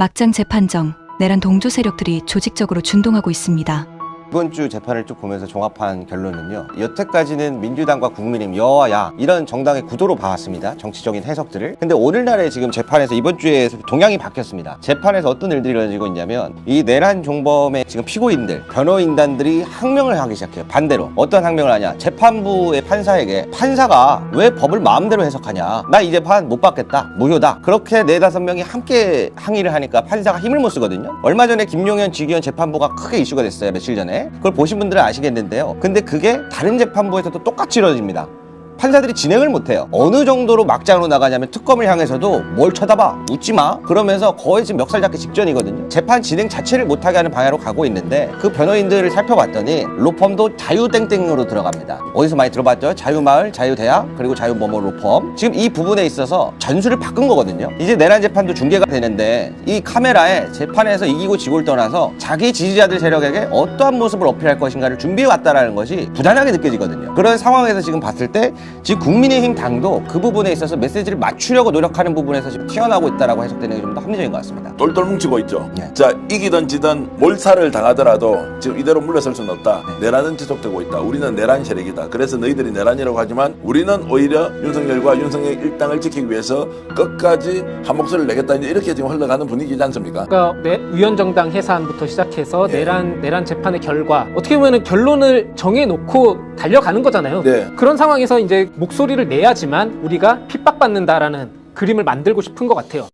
막장 재판정, 내란 동조 세력들이 조직적으로 준동하고 있습니다. 이번 주 재판을 쭉 보면서 종합한 결론은요. 여태까지는 민주당과 국민의힘, 여와 야 이런 정당의 구도로 봐왔습니다. 정치적인 해석들을. 근데 오늘날에 지금 재판에서 이번 주에 동향이 바뀌었습니다. 재판에서 어떤 일들이 일어나고 있냐면 이 내란 종범의 지금 피고인들, 변호인단들이 항명을 하기 시작해요. 반대로 어떤 항명을 하냐? 재판부의 판사에게 판사가 왜 법을 마음대로 해석하냐? 나이 재판 못 받겠다. 무효다. 그렇게 네 다섯 명이 함께 항의를 하니까 판사가 힘을 못 쓰거든요. 얼마 전에 김용현 지기현 재판부가 크게 이슈가 됐어요. 며칠 전에. 그걸 보신 분들은 아시겠는데요. 근데 그게 다른 재판부에서도 똑같이 이루어집니다. 판사들이 진행을 못해요. 어느 정도로 막장으로 나가냐면 특검을 향해서도 뭘 쳐다봐 웃지 마 그러면서 거의 지금 멱살 잡기 직전이거든요. 재판 진행 자체를 못하게 하는 방향으로 가고 있는데 그 변호인들을 살펴봤더니 로펌도 자유땡땡으로 들어갑니다. 어디서 많이 들어봤죠? 자유마을, 자유대학 그리고 자유뭐뭐 로펌 지금 이 부분에 있어서 전술을 바꾼 거거든요. 이제 내란 재판도 중계가 되는데 이 카메라에 재판에서 이기고 지고를 떠나서 자기 지지자들 세력에게 어떠한 모습을 어필할 것인가를 준비해 왔다라는 것이 부단하게 느껴지거든요. 그런 상황에서 지금 봤을 때 지금 국민의힘 당도 그 부분에 있어서 메시지를 맞추려고 노력하는 부분에서 지금 튀어나오고 있다라고 해석되는 게 좀 더 합리적인 것 같습니다. 똘똘 뭉치고 있죠. 네. 자 이기든 지든 몰살을 당하더라도 지금 이대로 물러설 수는 없다. 네. 내란은 지속되고 있다. 우리는 내란 세력이다. 그래서 너희들이 내란이라고 하지만 우리는 오히려 윤석열과 윤석열 일당을 지키기 위해서 끝까지 한 목소리를 내겠다. 이제 이렇게 지금 흘러가는 분위기지 않습니까? 그러니까 내- 위원정당 해산부터 시작해서 예. 내란 내란 재판의 결과 어떻게 보면 결론을 정해놓고 달려가는 거잖아요. 네. 그런 상황에서 목소리를 내야지만 우리가 핍박받는다라는 그림을 만들고 싶은 것 같아요.